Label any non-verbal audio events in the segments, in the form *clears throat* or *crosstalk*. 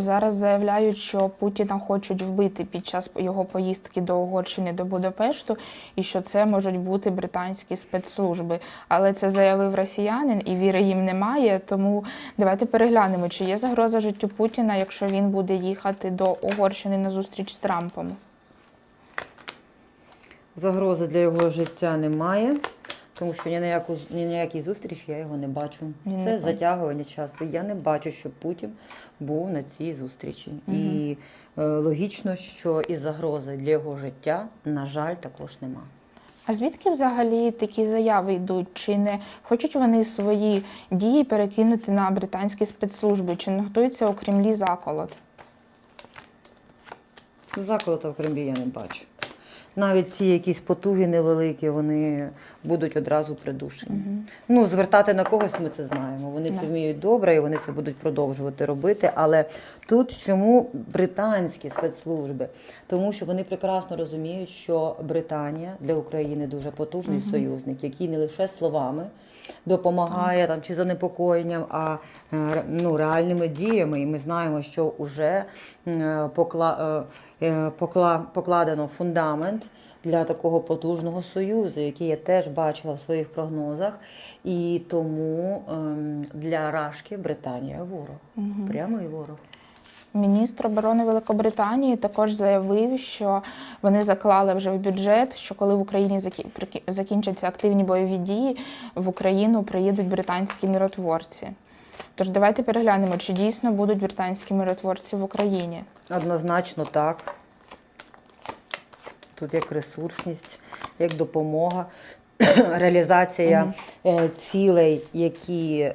Зараз заявляють, що Путіна хочуть вбити під час його поїздки до Угорщини до Будапешту, і що це можуть бути британські спецслужби. Але це заявив росіянин, і віри їм немає. Тому давайте переглянемо, чи є загроза життю Путіна, якщо він буде їхати до Угорщини на зустріч з Трампом. Загрози для його життя немає, тому що ні на яку ні на якій зустрічі я його не бачу. Він Це бачить. затягування часу. Я не бачу, щоб Путін був на цій зустрічі. І е, логічно, що і загрози для його життя, на жаль, також нема. А звідки взагалі такі заяви йдуть? Чи не хочуть вони свої дії перекинути на британські спецслужби? Чи не готується у Кремлі заколот? Заколота в Кремлі я не бачу. Навіть ці якісь потуги невеликі, вони будуть одразу придушені. Ну, звертати на когось ми це знаємо. Вони це вміють добре і вони це будуть продовжувати робити. Але тут чому британські спецслужби? Тому що вони прекрасно розуміють, що Британія для України дуже потужний союзник, який не лише словами. Допомагає там чи занепокоєнням, а е, ну, реальними діями. І ми знаємо, що вже е, покла, е, покла, покладено фундамент для такого потужного союзу, який я теж бачила в своїх прогнозах. І тому ем, для Рашки Британія ворог. Прямий ворог. Міністр оборони Великобританії також заявив, що вони заклали вже в бюджет, що коли в Україні закінчаться активні бойові дії, в Україну приїдуть британські миротворці. Тож давайте переглянемо, чи дійсно будуть британські миротворці в Україні. Однозначно так. Тут як ресурсність, як допомога, *clears throat* реалізація е, цілей, які е,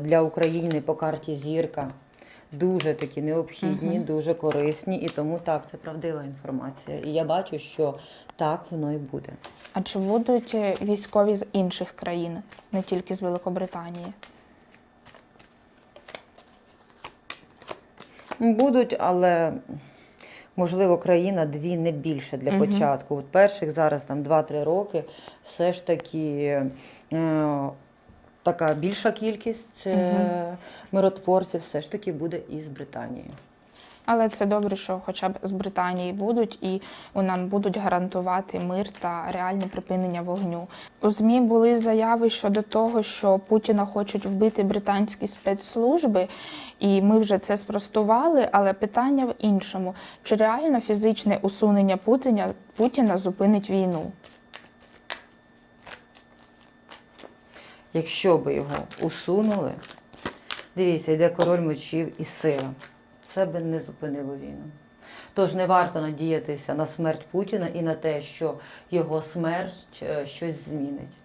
для України по карті зірка дуже такі необхідні, дуже корисні. І тому так, це правдива інформація. І я бачу, що так воно і буде. А чи будуть е, військові з інших країн, не тільки з Великобританії? Будуть, але можливо країна дві не більше для Мгм. початку. От перших зараз там 2-3 роки все ж таки е, така більша кількість Мгм. миротворців все ж таки буде із Британії. Але це добре, що хоча б з Британії будуть і нам будуть гарантувати мир та реальне припинення вогню. У ЗМІ були заяви щодо того, що Путіна хочуть вбити британські спецслужби, і ми вже це спростували. Але питання в іншому: чи реально фізичне усунення Путіна, Путіна зупинить війну? Якщо би його усунули, дивіться, йде король мечів і сила. Це би не зупинило війну. Тож не варто надіятися на смерть Путіна і на те, що його смерть е, щось змінить.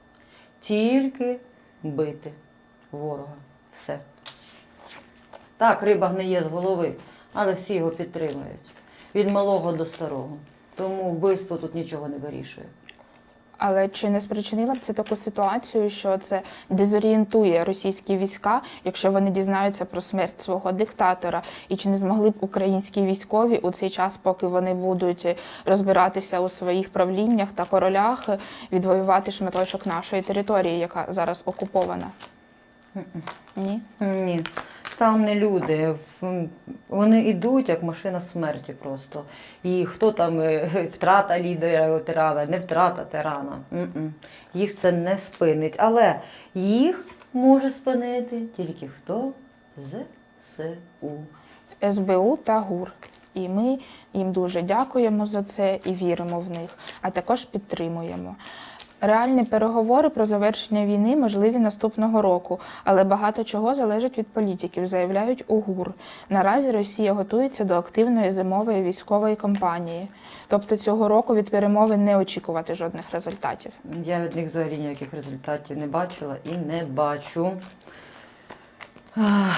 Тільки бити ворога. Все. Так, риба гниє з голови, але всі його підтримують. Від малого до старого. Тому вбивство тут нічого не вирішує. Але чи не спричинила б це таку ситуацію, що це дезорієнтує російські війська, якщо вони дізнаються про смерть свого диктатора? І чи не змогли б українські військові у цей час, поки вони будуть розбиратися у своїх правліннях та королях, відвоювати шматочок нашої території, яка зараз окупована? Ні? Ні, там не люди. Вони йдуть як машина смерті просто. І хто там е, втрата лідера тирана, не втрата тирана. Їх це не спинить. Але їх може спинити тільки хто? ЗСУ. СБУ та ГУР. І ми їм дуже дякуємо за це і віримо в них, а також підтримуємо. Реальні переговори про завершення війни можливі наступного року, але багато чого залежить від політиків, заявляють у ГУР. Наразі Росія готується до активної зимової військової кампанії. Тобто цього року від перемовин не очікувати жодних результатів. Я від них взагалі ніяких результатів не бачила і не бачу.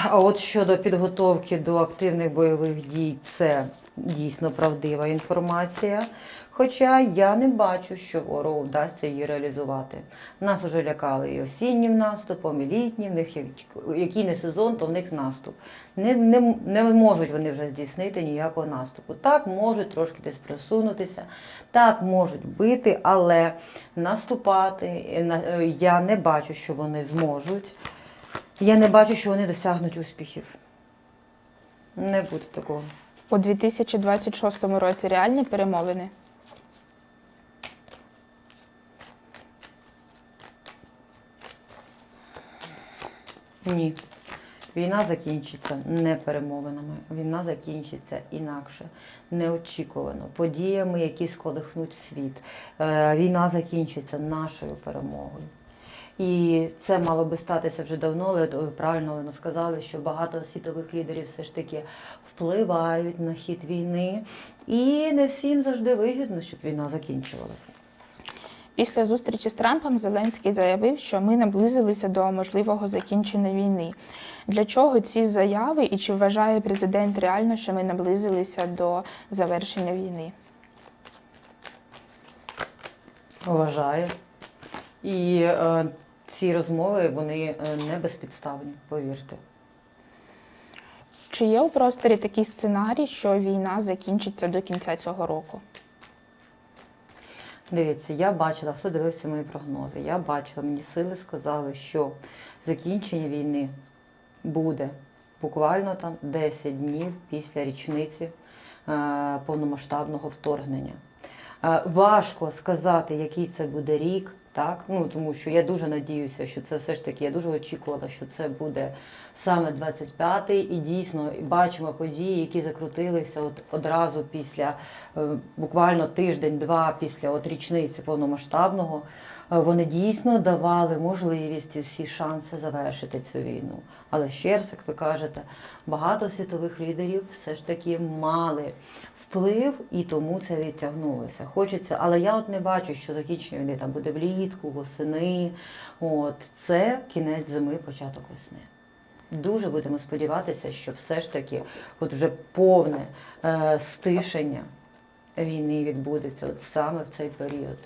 А от щодо підготовки до активних бойових дій, це дійсно правдива інформація. Хоча я не бачу, що ворогу вдасться її реалізувати. Нас уже лякали і осіннім наступом, і літнім, в них який не сезон, то в них наступ. Не, не, не можуть вони вже здійснити ніякого наступу. Так, можуть трошки десь просунутися, так, можуть бити, але наступати е, е, я не бачу, що вони зможуть. Я не бачу, що вони досягнуть успіхів. Не буде такого. У 2026 році реальні перемовини. Ні. Війна закінчиться не перемовинами. Війна закінчиться інакше, неочікувано, подіями, які сколихнуть світ. Е, Війна закінчиться нашою перемогою. І це мало би статися вже давно, але правильно Олено, сказали, що багато світових лідерів все ж таки впливають на хід війни, і не всім завжди вигідно, щоб війна закінчувалася. Після зустрічі з Трампом Зеленський заявив, що ми наблизилися до можливого закінчення війни. Для чого ці заяви і чи вважає президент реально, що ми наблизилися до завершення війни? Вважаю. І е, ці розмови вони е, не безпідставні, повірте. Чи є у просторі такий сценарій, що війна закінчиться до кінця цього року? Дивіться, я бачила, хто дивився мої прогнози. Я бачила, мені сили сказали, що закінчення війни буде буквально там 10 днів після річниці е, повномасштабного вторгнення. Е, важко сказати, який це буде рік, так? Ну, тому що я дуже надіюся, що це все ж таки, я дуже очікувала, що це буде саме 25-й, і дійсно бачимо події, які закрутилися от одразу після е, буквально тиждень-два після от річниці повномасштабного. Е, Вони дійсно давали можливість і всі шанси завершити цю війну. Але ще раз, як ви кажете, багато світових лідерів все ж таки мали вплив і тому це відтягнулося. Хочеться, але я от не бачу, що закінчення війни там буде влітку, восени. От це кінець зими, початок весни. Дуже будемо сподіватися, що все ж таки от вже повне е, стишення війни відбудеться от саме в цей період.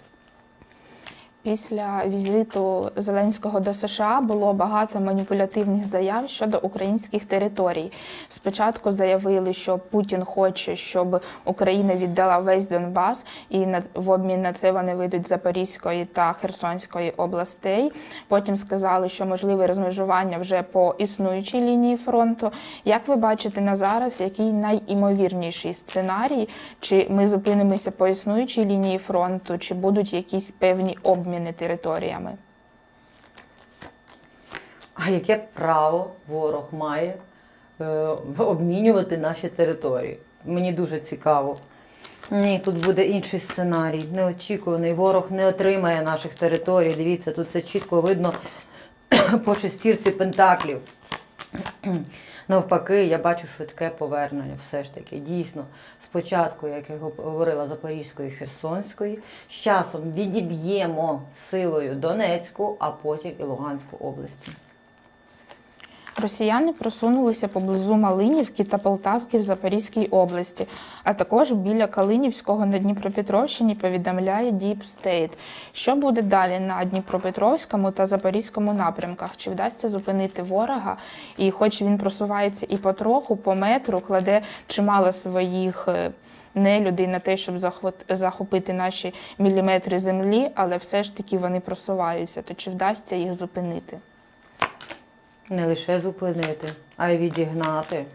Після візиту Зеленського до США було багато маніпулятивних заяв щодо українських територій. Спочатку заявили, що Путін хоче, щоб Україна віддала весь Донбас, і в обмін на це вони вийдуть Запорізької та Херсонської областей. Потім сказали, що можливе розмежування вже по існуючій лінії фронту. Як ви бачите на зараз, який найімовірніший сценарій? Чи ми зупинимося по існуючій лінії фронту, чи будуть якісь певні обміни територіями? А яке право ворог має е, обмінювати наші території? Мені дуже цікаво. Ні, тут буде інший сценарій, неочікуваний. Ворог не отримає наших територій. Дивіться, тут це чітко видно *clears throat* по шестірці пентаклів. Навпаки, я бачу швидке повернення, все ж таки. Дійсно, спочатку, як я говорила, Запорізької, Херсонської, з часом відіб'ємо силою Донецьку, а потім і Луганську області. Росіяни просунулися поблизу Малинівки та Полтавки в Запорізькій області, а також біля Калинівського на Дніпропетровщині повідомляє Deep State. Що буде далі на Дніпропетровському та Запорізькому напрямках? Чи вдасться зупинити ворога? І хоч він просувається і потроху, по метру кладе чимало своїх. е, Нелюдей на те, щоб захопити наші міліметри землі, але все ж таки вони просуваються. То чи вдасться їх зупинити? Не лише зупинити, а й відігнати.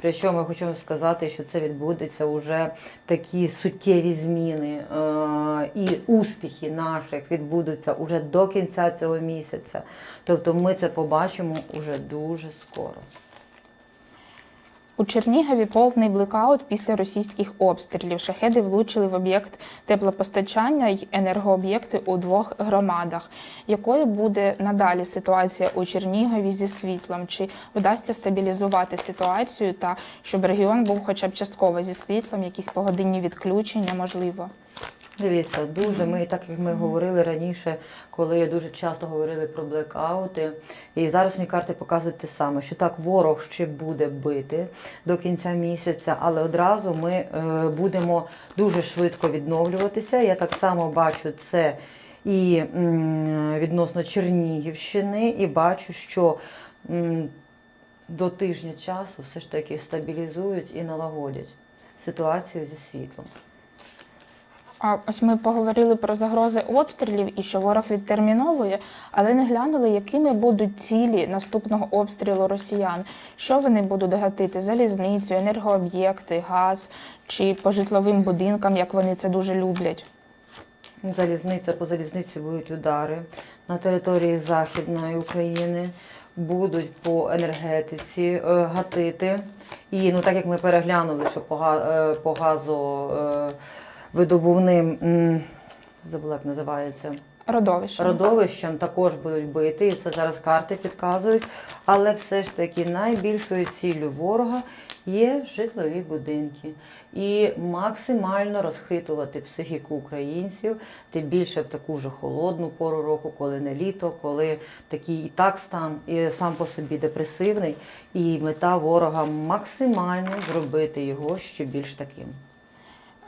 Причому я хочу сказати, що це відбудеться уже такі суттєві зміни е- і успіхи наших відбудуться уже до кінця цього місяця. Тобто ми це побачимо уже дуже скоро. У Чернігові повний блекаут після російських обстрілів. Шахеди влучили в об'єкт теплопостачання й енергооб'єкти у двох громадах. Якою буде надалі ситуація у Чернігові зі світлом? Чи вдасться стабілізувати ситуацію та щоб регіон був хоча б частково зі світлом, якісь погодинні відключення, можливо? Дивіться, дуже ми, так як ми говорили раніше, коли дуже часто говорили про блекаути, і зараз мені карти показують те саме, що так ворог ще буде бити до кінця місяця, але одразу ми е, будемо дуже швидко відновлюватися. Я так само бачу це і відносно Чернігівщини, і бачу, що до тижня часу все ж таки стабілізують і налагодять ситуацію зі світлом. А ось ми поговорили про загрози обстрілів і що ворог відтерміновує, але не глянули, якими будуть цілі наступного обстрілу росіян. Що вони будуть гатити? Залізницю, енергооб'єкти, газ чи по житловим будинкам, як вони це дуже люблять. Залізниця по залізниці будуть удари на території Західної України, будуть по енергетиці е, гатити. І ну так як ми переглянули, що по, е, газу е, видобувним, забула, як називається, Родовище. родовищем також будуть бити, і це зараз карти підказують. Але все ж таки найбільшою ціллю ворога є житлові будинки. І максимально розхитувати психіку українців, тим більше в таку ж холодну пору року, коли не літо, коли такий і так стан і сам по собі депресивний. І мета ворога максимально зробити його ще більш таким.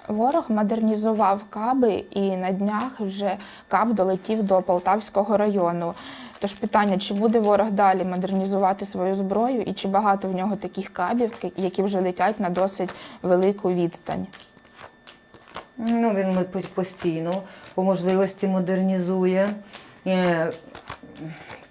Ворог модернізував каби, і на днях вже каб долетів до Полтавського району. Тож питання, чи буде ворог далі модернізувати свою зброю, і чи багато в нього таких кабів, які вже летять на досить велику відстань? Ну, він постійно по можливості модернізує.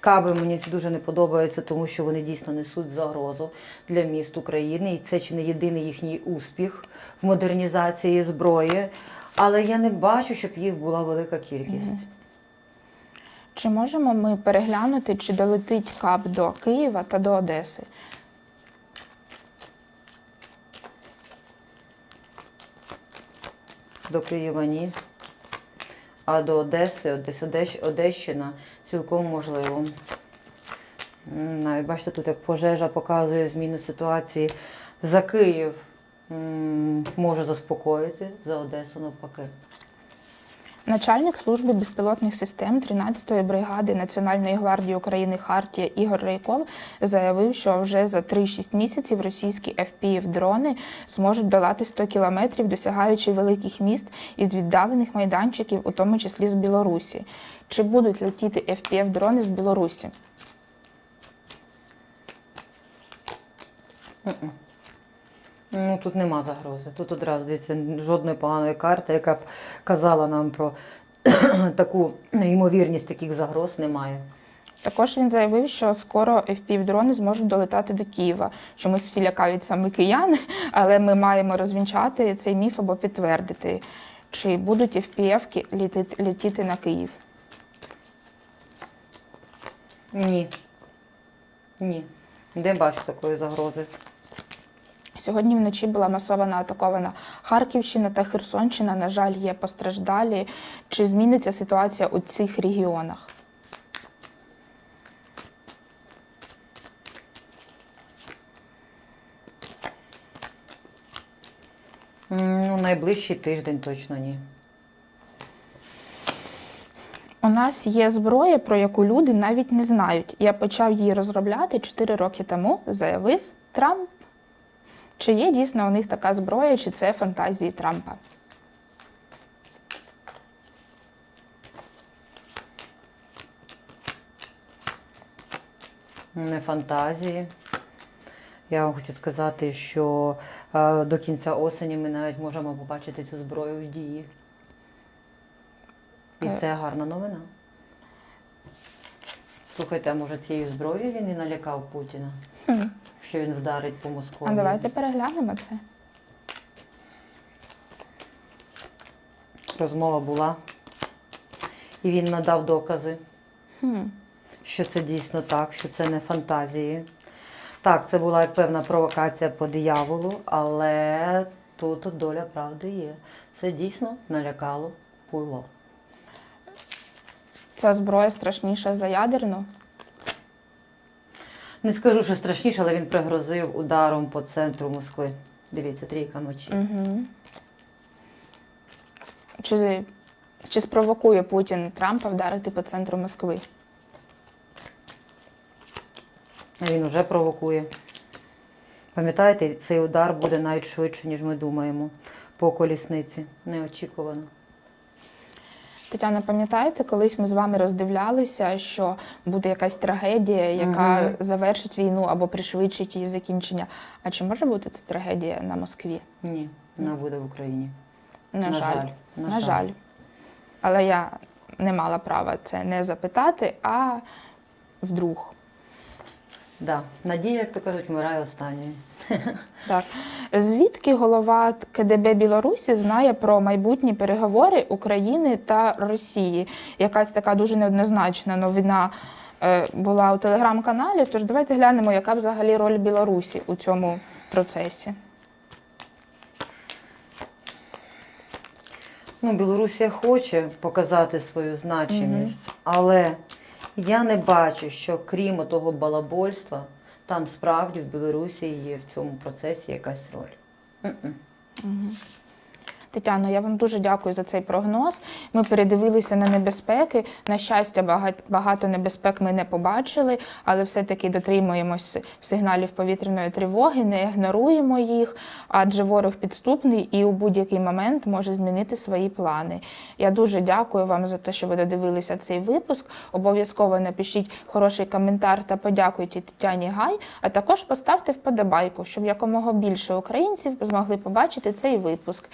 Каби мені ці дуже не подобаються, тому що вони дійсно несуть загрозу для міст України. І це чи не єдиний їхній успіх в модернізації зброї. Але я не бачу, щоб їх була велика кількість. Чи можемо ми переглянути, чи долетить каб до Києва та до Одеси? До Києва ні. А до Одеси, десь Одещ- Одещина цілком можливо. Навіть бачите, тут як пожежа показує зміну ситуації. За Київ може заспокоїти, за Одесу навпаки. Начальник служби безпілотних систем 13-ї бригади Національної гвардії України Хартія Ігор Рейков заявив, що вже за 3-6 місяців російські FPV-дрони зможуть долати 100 кілометрів, досягаючи великих міст із віддалених майданчиків, у тому числі з Білорусі. Чи будуть летіти FPV-дрони з Білорусі? Ну тут нема загрози. Тут одразу дивіться, жодної поганої карти, яка б казала нам про *clears throat* таку ймовірність таких загроз, немає. Також він заявив, що скоро FPV-дрони зможуть долетати до Києва. Чомусь всі лякають саме кияни, *laughs* але ми маємо розвінчати цей міф або підтвердити, чи будуть FPV-ки літіти на Київ. Ні. Ні. Не бачу такої загрози. Сьогодні вночі була масовано атакована Харківщина та Херсонщина. На жаль, є постраждалі. Чи зміниться ситуація у цих регіонах? Ну, найближчий тиждень точно ні. У нас є зброя, про яку люди навіть не знають. Я почав її розробляти 4 роки тому, заявив Трамп. Чи є дійсно у них така зброя, чи це фантазії Трампа? Не фантазії. Я вам хочу сказати, що е, до кінця осені ми навіть можемо побачити цю зброю в дії. І Е. це гарна новина. Слухайте, а може цією зброєю він і налякав Путіна, Хм. що він вдарить по Москві? А давайте переглянемо це. Розмова була. І він надав докази. Хм. що це дійсно так, що це не фантазії. Так, це була як певна провокація по дияволу, але тут доля правди є. Це дійсно налякало пуйло. Ця зброя страшніша за ядерну. Не скажу, що страшніше, але він пригрозив ударом по центру Москви. Дивіться, трійка ночі. Угу. Чи, чи спровокує Путін Трампа вдарити по центру Москви? Він уже провокує. Пам'ятаєте, цей удар буде навіть швидше, ніж ми думаємо. По колісниці. Неочікувано. Тетяна, пам'ятаєте, колись ми з вами роздивлялися, що буде якась трагедія, яка угу. завершить війну або пришвидшить її закінчення. А чи може бути це трагедія на Москві? Ні, вона буде в Україні. На, На жаль. жаль, На, на жаль. жаль. Але я не мала права це не запитати, а вдруг. Да. Надія, як то кажуть, вмирає останньою. *laughs* Так. Звідки голова КДБ Білорусі знає про майбутні переговори України та Росії? Якась така дуже неоднозначна новина е, була у телеграм-каналі. Тож давайте глянемо, яка взагалі роль Білорусі у цьому процесі. Ну, Білорусія хоче показати свою значимість, але я не бачу, що крім того балабольства, там справді в Білорусі є в цьому процесі якась роль. М-м. Тетяно, я вам дуже дякую за цей прогноз. Ми передивилися на небезпеки. На щастя, багато небезпек ми не побачили, але все-таки дотримуємось сигналів повітряної тривоги, не ігноруємо їх, адже ворог підступний і у будь-який момент може змінити свої плани. Я дуже дякую вам за те, що ви додивилися цей випуск. Обов'язково напишіть хороший коментар та подякуйте Тетяні Гай, а також поставте вподобайку, щоб якомога більше українців змогли побачити цей випуск.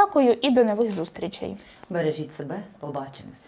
Дякую і до нових зустрічей. Бережіть себе, побачимось.